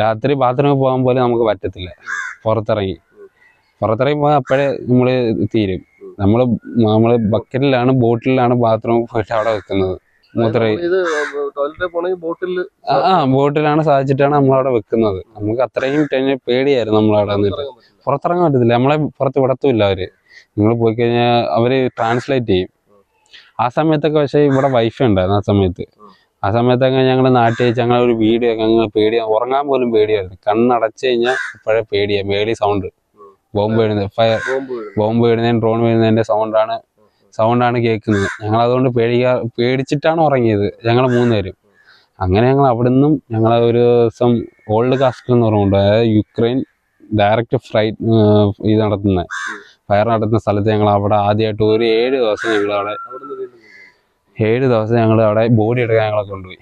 രാത്രി ബാത്റൂമിൽ പോകാൻ പോലും നമുക്ക് പറ്റത്തില്ല. പുറത്തിറങ്ങി. പുറത്തിറങ്ങി പോകാൻ അപ്പോഴേ നമ്മൾ തീരും. നമ്മൾ നമ്മൾ ബക്കറ്റിലാണ് ബോട്ടിലാണ് ബാത്റൂം ഫസ്റ്റ് അവിടെ വെക്കുന്നത്. മൂത്ര ആ ബോട്ടിലാണ് സാധിച്ചിട്ടാണ് നമ്മളവിടെ വെക്കുന്നത്. നമുക്ക് അത്രയും ടെൻ പേടിയായിരുന്നു നമ്മളവിടെ നിന്നിട്ട് പുറത്തിറങ്ങാൻ പറ്റത്തില്ല. നമ്മളെ പുറത്ത് വിടത്തുമില്ല അവർ. നിങ്ങൾ പോയി കഴിഞ്ഞാൽ അവർ ട്രാൻസ്ലേറ്റ് ചെയ്യും. ആ സമയത്തൊക്കെ പക്ഷേ ഇവിടെ വൈഫ് ഉണ്ടായിരുന്നു ആ സമയത്ത്. ആ സമയത്തൊക്കെ ഞങ്ങൾ നാട്ടിൽ വെച്ച് ഞങ്ങൾ ഒരു വീഡിയോ ഒക്കെ പേടിയാ. ഉറങ്ങാൻ പോലും പേടിയായിരുന്നു. കണ്ണടച്ചു കഴിഞ്ഞാൽ ഇപ്പോഴേ പേടിയാ. പേടി സൗണ്ട് ബോംബ് വീഴുന്നത് ഫയർ ബോംബ് വീഴും ബോംബ് വീഴുന്നതിന് ഡ്രോൺ വീഴുന്നതിന്റെ സൗണ്ടാണ് സൗണ്ടാണ് കേൾക്കുന്നത്. ഞങ്ങൾ അതുകൊണ്ട് പേടിക്കാ പേടിച്ചിട്ടാണ് ഉറങ്ങിയത് ഞങ്ങൾ മൂന്നുപേരും. അങ്ങനെ ഞങ്ങൾ അവിടുന്നും ഞങ്ങൾ ഒരു ദിവസം ഓൾഡ് കാസ്റ്റ് എന്ന് പറഞ്ഞുകൊണ്ട് അതായത് യുക്രൈൻ ഡയറക്റ്റ് ഫ്ലൈറ്റ് ഇത് നടത്തുന്ന ഫയർ നടത്തുന്ന സ്ഥലത്ത് ഞങ്ങൾ അവിടെ ആദ്യമായിട്ട് ഒരു ഏഴ് ദിവസം ഞങ്ങൾ അവിടെ ഏഴ് ദിവസം ഞങ്ങൾ അവിടെ ബോഡി എടുക്കാൻ ഞങ്ങളെ കൊണ്ടുപോയി.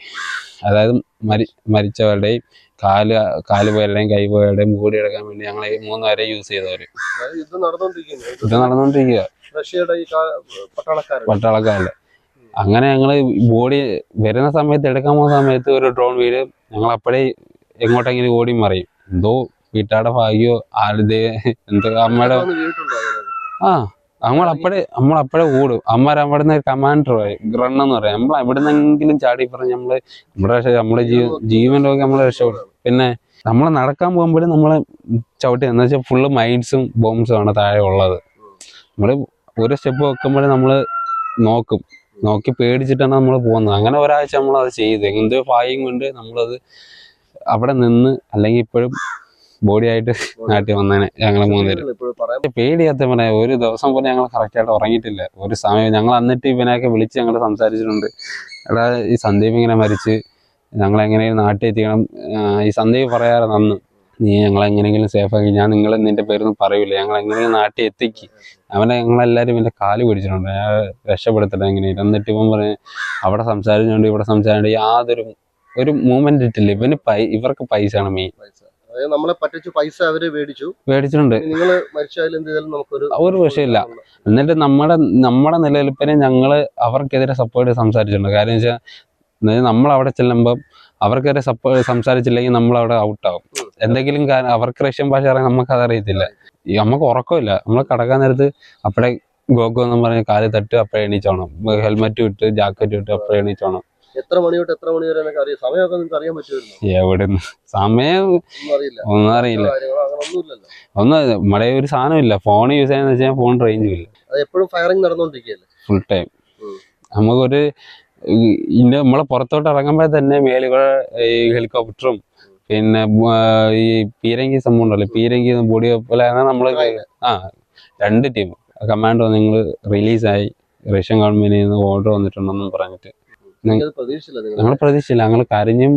അതായത് മരി മരിച്ചവരുടെയും കാൽ കാൽ പോയവരുടെയും കൈ പോയവരുടെയും ബോഡി എടുക്കാൻ വേണ്ടി ഞങ്ങൾ ഈ വരെ യൂസ് ചെയ്തവര്. ഇത് നടന്നുകൊണ്ടിരിക്കുക റഷ്യയുടെ ഈ കാ- പട്ടാളക്കാരുടെ. അങ്ങനെ ഞങ്ങൾ ബോഡി വരുന്ന സമയത്ത് എടുക്കാൻ പോകുന്ന സമയത്ത് ഒരു ഡ്രോൺ വീട് ഞങ്ങൾ അപ്പോഴേ എങ്ങോട്ടെങ്കിലും ഓടി മറിയും. എന്തോ വീട്ടാടെ ഭാഗ്യോ ആരുടെ എന്തോ അമ്മയുടെ ആ. നമ്മളപ്പഴേ നമ്മൾ അപ്പോഴേ ഓടും അമ്മ അവിടെ നിന്ന് കമാൻഡർ റൺ എന്ന് പറയാം. നമ്മൾ എവിടുന്നെങ്കിലും ചാടി പറഞ്ഞ് നമ്മൾ നമ്മുടെ രക്ഷ നമ്മുടെ ജീവ ജീവൻ രോഗം നമ്മളെ രക്ഷപ്പെടും. പിന്നെ നമ്മൾ നടക്കാൻ പോകുമ്പോഴും നമ്മളെ ചവിട്ടി എന്ന് വെച്ചാൽ ഫുള്ള് മൈൻഡ്സും ബോംസും ആണ് താഴെ ഉള്ളത്. നമ്മൾ ഒരു സ്റ്റെപ്പ് വെക്കുമ്പോഴും നമ്മൾ നോക്കും. നോക്കി പേടിച്ചിട്ടാണ് നമ്മൾ പോകുന്നത്. അങ്ങനെ ഒരാഴ്ച നമ്മൾ അത് ചെയ്ത്. എന്തോ ഭാഗ്യം കൊണ്ട് നമ്മളത് അവിടെ നിന്ന് അല്ലെങ്കിൽ ഇപ്പോഴും ബോഡി ആയിട്ട് നാട്ടിൽ വന്നേനെ ഞങ്ങൾ മൂന്നുപേരും ഇപ്പോഴും പറയാൻ പേടിയാത്ത ഇവനെ ഒരു ദിവസം പോലും ഞങ്ങൾ കറക്റ്റായിട്ട് ഉറങ്ങിയിട്ടില്ല. ഒരു സമയം ഞങ്ങൾ എന്നിട്ട് ഇവനെയൊക്കെ വിളിച്ച് ഞങ്ങൾ സംസാരിച്ചിട്ടുണ്ട്. എടാ ഈ സന്ദീപ് ഇങ്ങനെ മരിച്ച് ഞങ്ങൾ എങ്ങനെയും നാട്ടിൽ എത്തിക്കണം. ഈ സന്ദീപ് പറയാറ് നന്ന്. നീ ഞങ്ങൾ എങ്ങനെയെങ്കിലും സേഫ് ആക്കി. ഞാൻ നിങ്ങൾ നിന്റെ പേരൊന്നും പറയൂല. ഞങ്ങൾ എങ്ങനെയും നാട്ടിൽ എത്തിക്ക്. അവനെ ഞങ്ങളെല്ലാവരും എന്റെ കാൽ പിടിച്ചിട്ടുണ്ട്. ഞാൻ രക്ഷപ്പെടുത്തട്ടെ എങ്ങനെയും. എന്നിട്ട് ഇവൻ പറഞ്ഞ് അവിടെ സംസാരിച്ചുകൊണ്ട് ഇവിടെ സംസാരിച്ചുകൊണ്ട് യാതൊരു ഒരു മൂവ്മെന്റ് ഇട്ടില്ല. ഇവന് പൈ ഇവർക്ക് ആണ് മെയിൻ പൈസ അതായത് നമ്മളെ പറ്റിച്ച് പൈസ അവർ മേടിച്ചു. മേടിച്ചിട്ടുണ്ട്. നിങ്ങൾ മരിച്ചാലും എന്ത് ചെയ്താലും നമുക്കൊരു ഒരു വിഷയമില്ല. എന്നിട്ട് നമ്മുടെ നമ്മുടെ നിലനിൽപ്പിനെ ഞങ്ങൾ അവർക്കെതിരെ സപ്പോർട്ട് സംസാരിച്ചിട്ടുണ്ട്. കാര്യം വെച്ചാൽ നമ്മൾ അവിടെ ചെല്ലുമ്പോൾ അവർക്കെതിരെ സപ്പോർട്ട് സംസാരിച്ചില്ലെങ്കിൽ നമ്മൾ അവിടെ ഔട്ട് ഔട്ടാവും എന്തെങ്കിലും കാരണം അവർക്ക് റഷ്യൻ ഭാഷ അറിയാൻ നമുക്ക് അതറിയത്തില്ല. നമുക്ക് ഉറക്കമില്ല. നമ്മൾ കടക്കാൻ നേരത്ത് അപ്പോഴേ ഗോഗോ എന്ന് പറഞ്ഞ കാൽ തട്ട് അപ്പോഴേ എണീച്ചോണം. ഹെൽമെറ്റ് ഇട്ട് ജാക്കറ്റ് ഇട്ട് അപ്പോഴേ എണീച്ചോണം. എത്ര മണി തൊട്ട് എത്ര മണി വരെ എന്നൊക്കെ അറിയാം. സമയമൊക്കെ നിങ്ങൾക്ക് അറിയാൻ പറ്റുമായിരുന്നു. എവിടെ സമയം ഒന്നും അറിയില്ല. ഒന്നും അറിയില്ല. കാര്യങ്ങളോ അങ്ങനെ ഒന്നുമില്ലല്ലോ. ഒന്ന് നമ്മുടെ ഒരു സാധനമില്ല. ഫോൺ യൂസ് ചെയ്യാന്ന് വെച്ചാൽ ഫോൺ റേഞ്ചും ഇല്ല അത് എപ്പോഴും ഫയറിംഗ് നടന്നുകൊണ്ടിരിക്കുകയല്ലേ ഫുൾ ടൈം ഉം. നമുക്കൊരു ഈ- ഇന്ന നമ്മളെ പുറത്തോട്ട് ഇറങ്ങുമ്പോൾ തന്നെ മേലുകൾ ഈ ഹെലികോപ്റ്ററും പിന്നെ ബ- ഈ പീരങ്കി സംഭവം ഉണ്ടല്ലോ. പീരങ്കി ബോഡി പോലെ നമ്മൾ ആ രണ്ട് ടീം കമാൻഡോ നിങ്ങൾ റിലീസായി റഷ്യൻ ഗവൺമെന്റിൽ നിന്ന് ഓർഡർ വന്നിട്ടുണ്ടെന്നും പറഞ്ഞിട്ട്. ഞങ്ങൾ പ്രതീക്ഷിച്ചില്ല ഞങ്ങൾ കരഞ്ഞും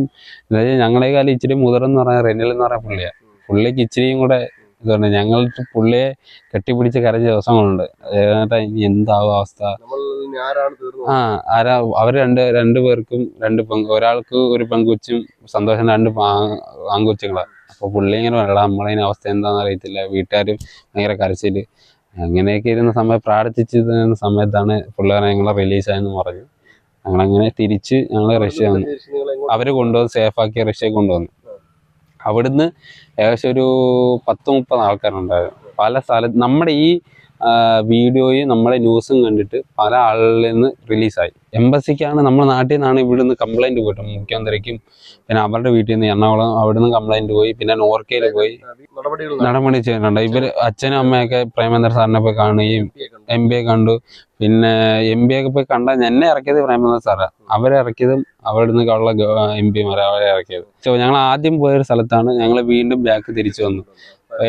ഞങ്ങളെ കാലം ഇച്ചിരി മുതിർന്ന് പറഞ്ഞ റെനിൽ എന്ന് പറഞ്ഞ പുള്ളിയാ. പുള്ളിക്ക് ഇച്ചിരിയും കൂടെ ഇതുണ്ട് ഞങ്ങൾ പുള്ളിയെ കെട്ടിപ്പിടിച്ച് കരഞ്ഞ ദിവസങ്ങളുണ്ട്. ഏട്ടാ ഇനി എന്താവും അവസ്ഥ? ആ ആരാ അവർ രണ്ട് രണ്ടു പേർക്കും രണ്ട് പെങ്ക് ഒരാൾക്ക് ഒരു പെങ്കുച്ചും സന്തോഷം രണ്ട് ആങ്കുച്ചുങ്ങളാണ് അപ്പോൾ അപ്പൊ പുള്ളി ഇങ്ങനെ പറയണം നമ്മളതിന് അവസ്ഥ എന്താണെന്ന് അറിയത്തില്ല. വീട്ടുകാരും ഭയങ്കര കരച്ചിൽ. അങ്ങനെയൊക്കെ ഇരുന്ന സമയം പ്രാർത്ഥിച്ചിരുന്ന സമയത്താണ് പിള്ളേരെ ഞങ്ങളെ റിലീസായെന്ന് പറഞ്ഞു ഞങ്ങളങ്ങനെ തിരിച്ച് ഞങ്ങൾ റഷ്യ വന്നു. അവർ കൊണ്ടുവന്ന് സേഫാക്കി റഷ്യയിൽ കൊണ്ടുവന്നു. അവിടുന്ന് ഏകദേശം ഒരു പത്ത് മുപ്പത് ആൾക്കാരുണ്ടായിരുന്നു. പല സ്ഥലത്ത് നമ്മുടെ ഈ വീഡിയോയും നമ്മളെ ന്യൂസും കണ്ടിട്ട് പല ആളുകളിൽ നിന്ന് റിലീസായി. എംബസിക്കാണ് നമ്മുടെ നാട്ടിൽ നിന്നാണ് ഇവിടുന്ന് കംപ്ലൈന്റ് പോയിട്ട് മുഖ്യമന്ത്രിക്കും പിന്നെ അവരുടെ വീട്ടിൽ നിന്ന് എറണാകുളം അവിടെ നിന്ന് കംപ്ലൈന്റ് പോയി പിന്നെ നോർക്കയിൽ പോയി നടപടി ചെയ്യുന്നുണ്ട് ഇവർ അച്ഛനും അമ്മയൊക്കെ പ്രേമേന്ദ്ര സാറിനെ പോയി കാണുകയും എം ബി എ കണ്ടു. പിന്നെ എം ബി ഒക്കെ പോയി കണ്ട എന്നെ ഇറക്കിയത് പ്രേമേന്ദ്ര സാറാ. അവരെ ഇറക്കിയതും അവിടെ നിന്ന് ഉള്ള എം പിമാരെ അവരെ ഇറക്കിയത്. സോ ഞങ്ങൾ ആദ്യം പോയൊരു സ്ഥലത്താണ് ഞങ്ങൾ വീണ്ടും ബാക്ക് തിരിച്ചു വന്നു.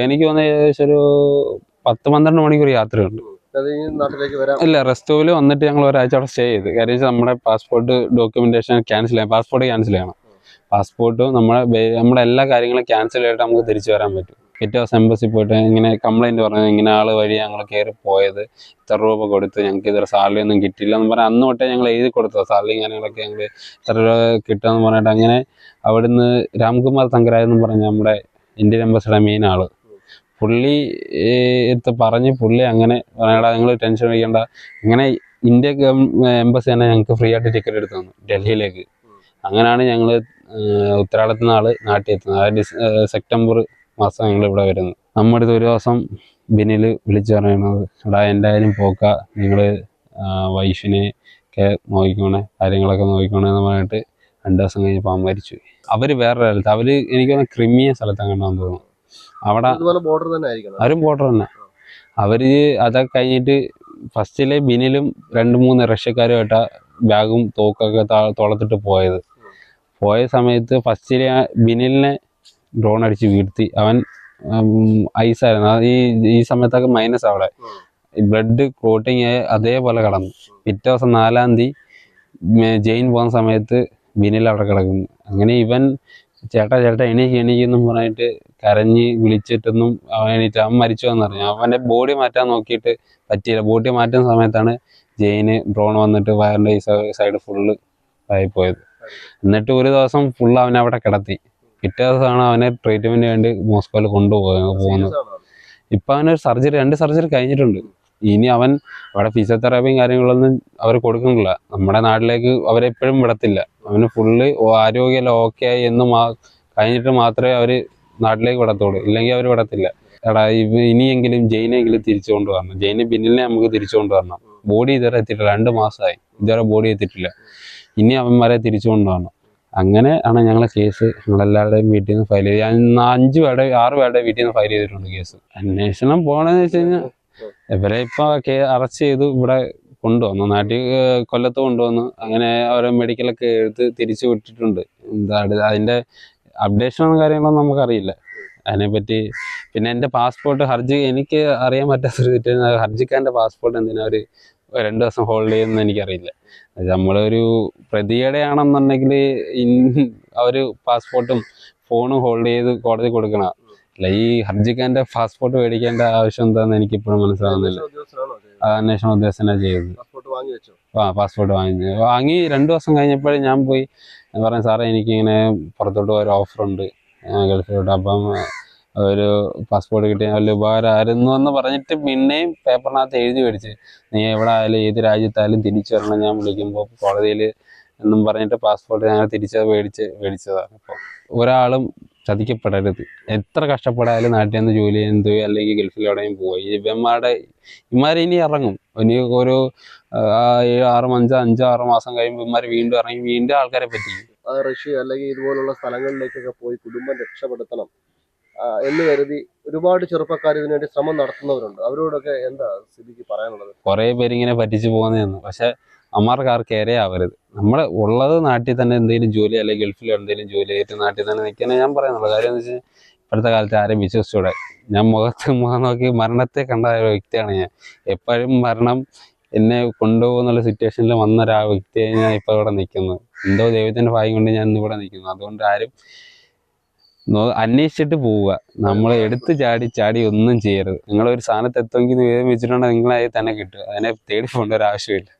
എനിക്ക് തോന്നുന്നത് ഏകദേശം ഒരു പത്ത് പന്ത്രണ്ട് മണിക്കൂർ യാത്രയുണ്ട്. ഇല്ല റെസ്റ്റോവിൽ വന്നിട്ട് ഞങ്ങൾ ഒരാഴ്ച അവിടെ സ്റ്റേ ചെയ്ത്. കാര്യം നമ്മുടെ പാസ്പോർട്ട് ഡോക്യുമെന്റേഷൻ ക്യാൻസൽ ചെയ്യാം പാസ്പോർട്ട് ക്യാൻസൽ ചെയ്യണം. പാസ്പോർട്ടും നമ്മുടെ ബേ- നമ്മുടെ എല്ലാ കാര്യങ്ങളും ക്യാൻസൽ ചെയ്തിട്ട് നമുക്ക് തിരിച്ചു വരാൻ പറ്റും. പിറ്റേ ദിവസം എംബസി പോയിട്ട് ഇങ്ങനെ കംപ്ലൈന്റ് പറഞ്ഞു ഇങ്ങനെ ആൾ വഴി ഞങ്ങൾ കയറി പോയത് ഇത്ര രൂപ കൊടുത്ത് ഞങ്ങൾക്ക് ഇതൊരു സാലറി ഒന്നും കിട്ടില്ല എന്ന് പറഞ്ഞാൽ അന്ന് തൊട്ടേ ഞങ്ങൾ എഴുതി കൊടുത്തോ. സാലറി കാര്യങ്ങളൊക്കെ ഞങ്ങൾ ഇത്ര രൂപ കിട്ടുമെന്ന് പറഞ്ഞിട്ട് അങ്ങനെ അവിടുന്ന് രാംകുമാർ തങ്കരാജ് എന്ന് പറഞ്ഞ നമ്മുടെ ഇന്ത്യൻ എംബസിയുടെ മെയിൻ ആൾ പുള്ളി എടുത്ത് പറഞ്ഞ് പുള്ളി അങ്ങനെ പറയടാ നിങ്ങൾ ടെൻഷൻ അടിക്കണ്ട ഇങ്ങനെ ഇന്ത്യ എംബസി തന്നെ ഞങ്ങൾക്ക് ഫ്രീ ആയിട്ട് ടിക്കറ്റ് എടുത്തു തന്നു ഡൽഹിയിലേക്ക്. അങ്ങനെയാണ് ഞങ്ങൾ ഉത്തരാടത്തു നാൾ നാട്ടിൽ എത്തുന്നത്. അതായത് സെപ്റ്റംബർ മാസം ഞങ്ങൾ ഇവിടെ വരുന്നത്. നമ്മുടെ അടുത്ത് ഒരു ദിവസം ബിനിൽ വിളിച്ചു പറയണത് എടാ എന്തായാലും പോക്ക. നിങ്ങൾ വൈഫിനെ ഒക്കെ നോക്കിക്കോണേ കാര്യങ്ങളൊക്കെ നോക്കിക്കോണേ എന്ന് പറഞ്ഞിട്ട് രണ്ട് ദിവസം കഴിഞ്ഞപ്പോൾ മരിച്ചു അവർ വേറെ സ്ഥലത്ത് അവർ എനിക്ക് ക്രിമിയ സ്ഥലത്താണ് കണ്ടാന്ന് തോന്നുന്നു. അവിടെ ബോർഡർ തന്നെ ആയിരിക്കണം. അവരും ബോർഡർ തന്നെ. അവർ അതൊക്കെ കഴിഞ്ഞിട്ട് ഫസ്റ്റിലെ ബിനിലും രണ്ട് മൂന്ന് റഷ്യക്കാരുമായിട്ടാ ബാഗും തോക്കൊക്കെ തുളത്തിട്ട് പോയത്. പോയ സമയത്ത് ഫസ്റ്റിലെ ബിനിലിനെ ഡ്രോൺ അടിച്ച് വീഴ്ത്തി. അവൻ ഐസായിരുന്നു അത് ഈ ഈ സമയത്തൊക്കെ മൈനസ് അവിടെ. ബ്ലഡ് ക്ലോട്ടിങ് ആയി അതേപോലെ കടന്നു. പിറ്റേ ദിവസം നാലാം തീയതി ജെയിൻ പോകുന്ന സമയത്ത് ബിനിൽ അവിടെ കിടക്കുന്നു. അങ്ങനെ ഇവൻ ചേട്ടാ ചേട്ടാ എണീക്ക് എണീക്കെന്നും പറഞ്ഞിട്ട് കരഞ്ഞ് വിളിച്ചിട്ടൊന്നും അവൻ എണീറ്റ് അവൻ മരിച്ചു എന്നറിഞ്ഞു അവന്റെ ബോഡി മാറ്റാൻ നോക്കിയിട്ട് പറ്റിയില്ല. ബോഡി മാറ്റുന്ന സമയത്താണ് ജെയിന് ഡ്രോൺ വന്നിട്ട് വയറിന്റെ ഈ സൈഡ് ഫുള്ള് ആയിപ്പോയത് എന്നിട്ട് ഒരു ദിവസം ഫുള്ള് അവനെ അവിടെ കിടത്തി. പിറ്റേ ദിവസമാണ് അവനെ ട്രീറ്റ്മെന്റ് വേണ്ടി മോസ്കോയിൽ കൊണ്ടുപോകുന്നത് പോകുന്നത് ഇപ്പൊ അവനൊരു സർജറി രണ്ട് സർജറി കഴിഞ്ഞിട്ടുണ്ട്. ഇനി അവൻ അവിടെ ഫിസിയോതെറാപ്പിയും കാര്യങ്ങളൊന്നും അവർ കൊടുക്കുന്നില്ല. നമ്മുടെ നാട്ടിലേക്ക് അവരെപ്പോഴും വിടത്തില്ല. അവന് ഫുള്ള് ആരോഗ്യം ഓക്കെ ആയി എന്ന് മാ കഴിഞ്ഞിട്ട് മാത്രമേ അവർ നാട്ടിലേക്ക് വിടത്തുള്ളൂ. ഇല്ലെങ്കിൽ അവർ വിടത്തില്ല. എടാ ഇനിയെങ്കിലും ജയിനെങ്കിലും തിരിച്ചു കൊണ്ടുവരണം. ജയിനെ ബിന്നിലിനെ നമുക്ക് തിരിച്ചു കൊണ്ടുവരണം. ബോഡി ഇതുവരെ എത്തിയിട്ടില്ല. രണ്ട് മാസമായി. ഇതുവരെ ബോഡി എത്തിയിട്ടില്ല. ഇനി അവന്മാരെ തിരിച്ചു കൊണ്ടുവരണം. അങ്ങനെ ആണ് ഞങ്ങളെ കേസ്. ഞങ്ങളെല്ലാവരുടെയും വീട്ടിൽ നിന്ന് ഫയൽ ചെയ്ത്. ഞാൻ അഞ്ച് പേരുടെ ആറ് പേരുടെ വീട്ടിൽ നിന്ന് ഫയൽ ചെയ്തിട്ടുണ്ട് കേസ്. അന്വേഷണം പോണെന്ന് വെച്ച് കഴിഞ്ഞാൽ ഇവരെ ഇപ്പൊ അറസ്റ്റ് ചെയ്തു ഇവിടെ കൊണ്ടുവന്നു. നാട്ടിൽ കൊല്ലത്ത് കൊണ്ടുവന്നു. അങ്ങനെ അവരെ മെഡിക്കലൊക്കെ എടുത്ത് തിരിച്ചു വിട്ടിട്ടുണ്ട്. എന്താ അത് അതിന്റെ അപ്ഡേഷനും കാര്യങ്ങളൊന്നും നമുക്കറിയില്ല. അതിനെപ്പറ്റി പിന്നെ എന്റെ പാസ്പോർട്ട് ഹർജി എനിക്ക് അറിയാൻ പറ്റാത്തൊരു തെറ്റ് ഹർജിക്കാരന്റെ പാസ്പോർട്ട് എന്തിനാ ഒരു രണ്ട് ദിവസം ഹോൾഡ് ചെയ്യുമെന്ന് എനിക്കറിയില്ല. നമ്മളൊരു പ്രതിയുടെ ആണെന്നുണ്ടെങ്കിൽ അവർ പാസ്പോർട്ടും ഫോണും ഹോൾഡ് ചെയ്ത് കോടതി കൊടുക്കണം. അല്ല ഈ ഹർജിക്കാന്റെ പാസ്പോർട്ട് മേടിക്കേണ്ട ആവശ്യം എന്താണെന്ന് എനിക്കിപ്പോഴും മനസ്സിലാവുന്നില്ല. അന്വേഷണ ഉദ്യോഗസ്ഥനാണോ ചെയ്തത്? ആ പാസ്പോർട്ട് വാങ്ങി. വാങ്ങി രണ്ട് ദിവസം കഴിഞ്ഞപ്പോഴേ ഞാൻ പോയി. പറഞ്ഞു സാറേ എനിക്കിങ്ങനെ പുറത്തോട്ട് ഒരു ഓഫറുണ്ട് ഗൾഫിലോട്ട്. അപ്പം ഒരു പാസ്പോർട്ട് കിട്ടിയ വലിയ ഉപകാരമായിരുന്നു എന്ന് പറഞ്ഞിട്ട് പിന്നെയും പേപ്പറിനകത്ത് എഴുതി മേടിച്ച് നീ എവിടെ ആയാലും ഏത് രാജ്യത്തായാലും തിരിച്ചു വരണം. ഞാൻ വിളിക്കുമ്പോൾ കോടതിയിൽ എന്നും പറഞ്ഞിട്ട് പാസ്പോർട്ട് ഞാൻ തിരിച്ച് മേടിച്ച് മേടിച്ചതാണ്. അപ്പോൾ ഒരാളും ചതിക്കപ്പെടരുത്. എത്ര കഷ്ടപ്പെടായാലും നാട്ടിൽ നിന്ന് ജോലി ചെയ്യുന്നത് അല്ലെങ്കിൽ ഗൾഫിൽ എവിടെയും പോയി. ഇവന്മാരുടെ ഇമാരെ ഇനി ഇറങ്ങും. ഇനി ഒരു ഏഴ് ആറ് അഞ്ചോ അഞ്ചോ ആറ് മാസം കഴിയുമ്പോൾ ഇവന്മാർ വീണ്ടും ഇറങ്ങി വീണ്ടും ആൾക്കാരെ പറ്റിക്കും. റഷ്യ അല്ലെങ്കിൽ ഇതുപോലുള്ള സ്ഥലങ്ങളിലേക്കൊക്കെ പോയി കുടുംബം രക്ഷപ്പെടുത്തണം. എന്ന് കരുതി ഒരുപാട് ചെറുപ്പക്കാർ ഇതിനുവേണ്ടി ശ്രമം നടത്തുന്നവരുണ്ട്. അവരോടൊക്കെ എന്താ സ്ഥിതിക്ക് പറയാനുള്ളത്? കുറേ പേരിങ്ങനെ പറ്റിച്ചു പോകുന്നതെന്ന് പക്ഷെ അമ്മമാർക്ക് ആർക്ക് ഇരയാവരുത് നമ്മൾ ഉള്ളത് നാട്ടിൽ തന്നെ എന്തെങ്കിലും ജോലി അല്ലെങ്കിൽ ഗൾഫിൽ എന്തെങ്കിലും ജോലി ആയിട്ട് നാട്ടിൽ തന്നെ നിൽക്കാനേ ഞാൻ പറയുന്നുള്ളൂ. കാര്യം എന്ന് വെച്ചാൽ ഇപ്പോഴത്തെ കാലത്ത് ആരെയും വിശ്വസിച്ചൂടെ? ഞാൻ മുഖത്ത് [LAUGHS] മുഖം നോക്കി മരണത്തെ കണ്ട ഒരു വ്യക്തിയാണ് ഞാൻ. എപ്പോഴും മരണം എന്നെ കൊണ്ടുപോകുന്നുള്ള സിറ്റുവേഷനിൽ വന്ന ഒരു ആ വ്യക്തിയെ ഞാൻ ഇപ്പോൾ ഇവിടെ നിൽക്കുന്നത് എന്തോ ദൈവത്തിന്റെ ഭാഗ്യം കൊണ്ട് ഞാൻ ഇന്ന് ഇവിടെ നിൽക്കുന്നു. അതുകൊണ്ട് ആരും അന്വേഷിച്ചിട്ട് പോവുക. നമ്മൾ എടുത്ത് ചാടി ചാടി ഒന്നും ചെയ്യരുത്. നിങ്ങളൊരു സാധനത്തെത്തുമെങ്കിൽ വെച്ചിട്ടുണ്ടെങ്കിൽ നിങ്ങളായി തന്നെ കിട്ടുക. അതിനെ തേടി പോകേണ്ട ഒരു ആവശ്യമില്ല.